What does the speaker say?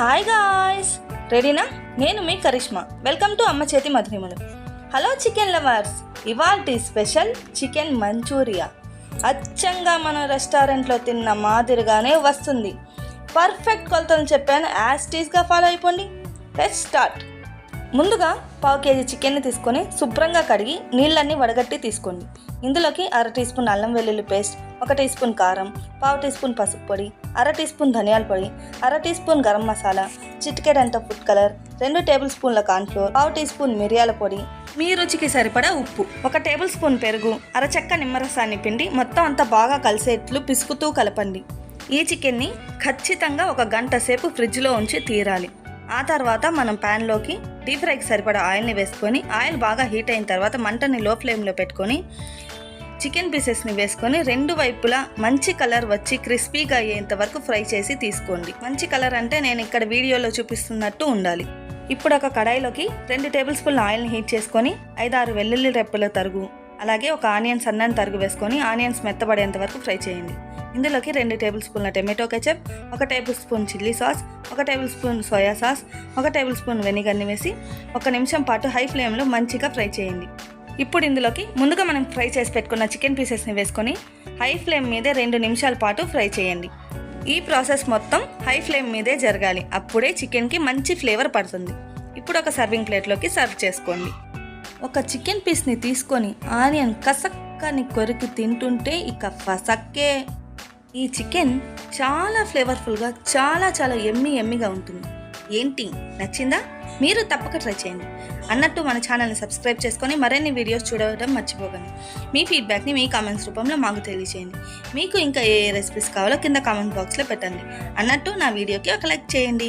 Hi guys రెడీనా నేను మీ Karishma welcome to అమ్మ చేతి మధురిమలు హలో చికెన్ లవర్స్ ఇవాల్టి స్పెషల్ చికెన్ మంచూరియా అచ్చంగా మన రెస్టారెంట్లో తిన్న మాదిరిగానే వస్తుంది. పర్ఫెక్ట్ కొలతలు చెప్పాను యాజ్ టీస్గా ఫాలో అయిపోండి. లెట్ స్టార్ట్ ముందుగా పావు కేజీ చికెన్ని తీసుకొని శుభ్రంగా కడిగి నీళ్ళన్నీ వడగట్టి తీసుకోండి. ఇందులోకి అర టీ స్పూన్ అల్లం వెల్లుల్లి పేస్ట్ ఒక టీ స్పూన్ కారం పావు టీ స్పూన్ పసుపు పొడి అర టీ స్పూన్ ధనియాల పొడి అర టీ స్పూన్ గరం మసాలా చిటికెడంత ఫుడ్ కలర్ రెండు టేబుల్ స్పూన్ల కాన్ఫ్లోర్ పావు టీ స్పూన్ మిరియాల పొడి. మీ రుచికి సరిపడా ఉప్పు ఒక టేబుల్ స్పూన్ పెరుగు అరచెక్క నిమ్మరసాన్ని పిండి మొత్తం అంతా బాగా కలిసేట్లు పిసుకుతూ కలపండి. ఈ చికెన్ని ఖచ్చితంగా ఒక గంట సేపు ఫ్రిడ్జ్లో ఉంచి తీరాలి. ఆ తర్వాత మనం ప్యాన్లోకి డీప్ ఫ్రైకి సరిపడా ఆయిల్ని వేసుకొని ఆయిల్ బాగా హీట్ అయిన తర్వాత మంటని లో ఫ్లేమ్లో పెట్టుకొని చికెన్ పీసెస్ని వేసుకొని రెండు వైపులా మంచి కలర్ వచ్చి క్రిస్పీగా అయ్యేంత వరకు ఫ్రై చేసి తీసుకోండి. మంచి కలర్ అంటే నేను ఇక్కడ వీడియోలో చూపిస్తున్నట్టు ఉండాలి. ఇప్పుడు ఒక కడాయిలోకి రెండు టేబుల్ స్పూన్ ఆయిల్ని హీట్ చేసుకొని ఐదారు వెల్లుల్లి రెప్పల తరుగు అలాగే ఒక ఆనియన్స్ అన్నాన్ని తరుగు వేసుకొని ఆనియన్స్ మెత్తబడేంత వరకు ఫ్రై చేయండి. ఇందులోకి రెండు టేబుల్ స్పూన్ల టమాటో కెచప్ ఒక టేబుల్ స్పూన్ చిల్లీ సాస్ ఒక టేబుల్ స్పూన్ సోయా సాస్ ఒక టేబుల్ స్పూన్ వెనిగర్ని వేసి ఒక నిమిషం పాటు హై ఫ్లేమ్లో మంచిగా ఫ్రై చేయండి. ఇప్పుడు ఇందులోకి ముందుగా మనం ఫ్రై చేసి పెట్టుకున్న చికెన్ పీసెస్ని వేసుకొని హై ఫ్లేమ్ మీదే రెండు నిమిషాల పాటు ఫ్రై చేయండి. ఈ ప్రాసెస్ మొత్తం హై ఫ్లేమ్ మీదే జరగాలి. అప్పుడే చికెన్కి మంచి ఫ్లేవర్ పడుతుంది. ఇప్పుడు ఒక సర్వింగ్ ప్లేట్లోకి సర్వ్ చేసుకోండి. ఒక చికెన్ పీస్ని తీసుకొని ఆనియన్ కసక్కని కొరికి తింటుంటే ఇక ఫసక్కే ఈ చికెన్ చాలా ఫ్లేవర్ఫుల్గా చాలా చాలా ఎమ్మి ఎమ్మిగా ఉంటుంది. ఏంటి? నచ్చిందా? మీరు తప్పక ట్రై చేయండి. అన్నట్టు మన ఛానల్ని సబ్స్క్రైబ్ చేసుకొని మరిన్ని వీడియోస్ చూడటం మర్చిపోకండి. మీ ఫీడ్బ్యాక్ని మీ కామెంట్స్ రూపంలో మాకు తెలియచేయండి. మీకు ఇంకా ఏ ఏ రెసిపీస్ కావాలో కింద కామెంట్ బాక్స్లో పెట్టండి. అన్నట్టు నా వీడియోకి ఒక లైక్ చేయండి.